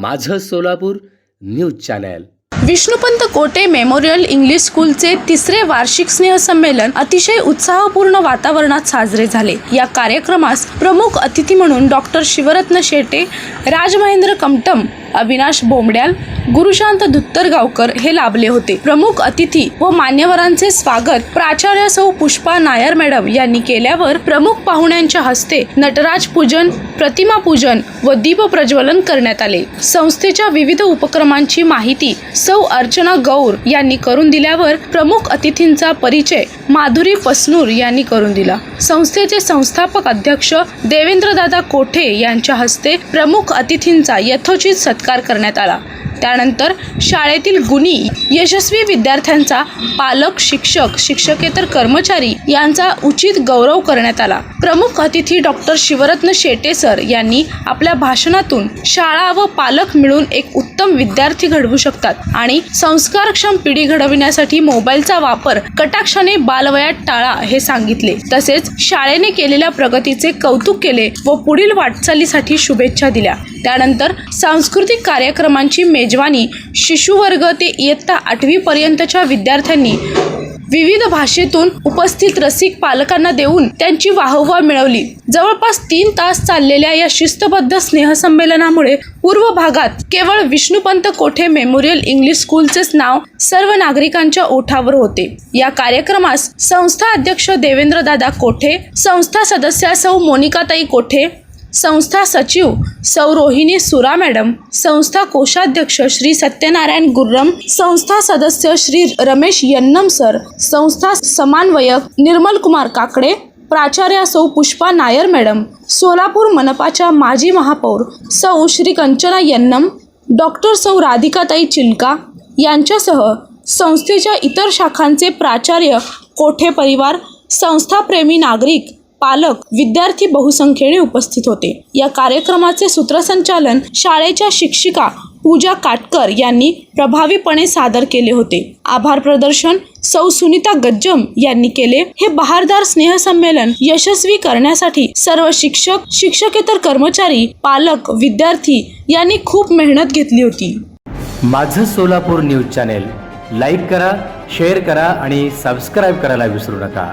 माझं Solapur news channel. Vishnupant कोटे memorial English स्कूलचे तिसरे वार्षिक स्नेहसंमेलन अतिशय उत्साहपूर्ण वातावरणात साजरे झाले. या कार्यक्रमास प्रमुख अतिथी म्हणून डॉक्टर शिवरत्न शेटे राजमहेंद्र कमटम अविनाश बोंबड्याल गुरुशांत धुत्तरगावकर हे लाभले होते. प्रमुख अतिथी व मान्यवरांचे स्वागत प्राचार्य सौ पुष्पा नायर मॅडम यांनी केल्यावर प्रमुख पाहुण्यांच्या हस्ते नटराज पूजन प्रतिमा पूजन व दीप प्रज्वलन करण्यात आले. संस्थेच्या विविध उपक्रमांची माहिती सौ अर्चना गौर यांनी करून दिल्यावर प्रमुख अतिथींचा परिचय माधुरी पसनूर यांनी करून दिला. संस्थेचे संस्थापक अध्यक्ष देवेंद्रदादा कोठे यांच्या हस्ते प्रमुख अतिथींचा यथोचित सत्कार करण्यात आला. त्यानंतर शाळेतील गुणी यशस्वी विद्यार्थ्यांचा पालक शिक्षक शिक्षकेतर कर्मचारी यांचा उचित गौरव करण्यात आला. प्रमुख अतिथी डॉक्टर शिवरत्न शेटे सर यांनी आपल्या भाषणातून शाळा व पालक मिळून एक उत्तम विद्यार्थी घडवू शकतात आणि संस्कारक्षम पिढी घडविण्यासाठी मोबाईलचा वापर कटाक्षाने बालवयात टाळा हे सांगितले. तसेच शाळेने केलेल्या प्रगतीचे कौतुक केले व पुढील वाटचालीसाठी शुभेच्छा दिल्या. त्यानंतर सांस्कृतिक कार्यक्रमांची मेजवानी शिशुवर्ग ते इयत्ता आठवीपर्यंतच्या विद्यार्थ्यांनी विविध भाषेतून उपस्थित रसिक पालकांना देऊन त्यांची वाहवा मिळवली. जवळपास तीन तास चाललेल्या या शिस्तबद्ध स्नेहसंमेलनामुळे पूर्व भागात केवळ विष्णुपंत कोठे मेमोरियल इंग्लिश स्कूलचेच नाव सर्व नागरिकांच्या ओठावर होते. या कार्यक्रमास संस्था अध्यक्ष देवेंद्रदादा कोठे संस्था सदस्या सौ मोनिकाताई कोठे संस्था सचिव सौ रोहिणी सुरा मॅडम संस्था कोषाध्यक्ष श्री सत्यनारायण गुर्रम संस्था सदस्य श्री रमेश यन्नम सर संस्था समन्वयक निर्मल कुमार काकडे प्राचार्या सौ पुष्पा नायर मॅडम सोलापूर मनपाच्या माजी महापौर सौ श्री कंचना यन्नम डॉक्टर सौ राधिकाताई चिलका यांच्यासह संस्थेच्या इतर शाखांचे प्राचार्य कोठे परिवार संस्थाप्रेमी नागरिक पालक विद्यार्थी बहुसंख्येने उपस्थित होते. या कार्यक्रमाचे सूत्रसंचालन शाळेच्या शिक्षिका पूजा काटकर यांनी प्रभावीपणे सादर केले होते. आभार प्रदर्शन सौ सुनीता गज्जम यांनी केले. हे बहारदार स्नेहसंमेलन यशस्वी करण्यासाठी सर्व शिक्षक शिक्षकेतर कर्मचारी पालक विद्यार्थी यांनी खूप मेहनत घेतली होती. माझं सोलापूर न्यूज चॅनेल लाईक करा शेअर करा आणि सबस्क्राईब करायला विसरू नका.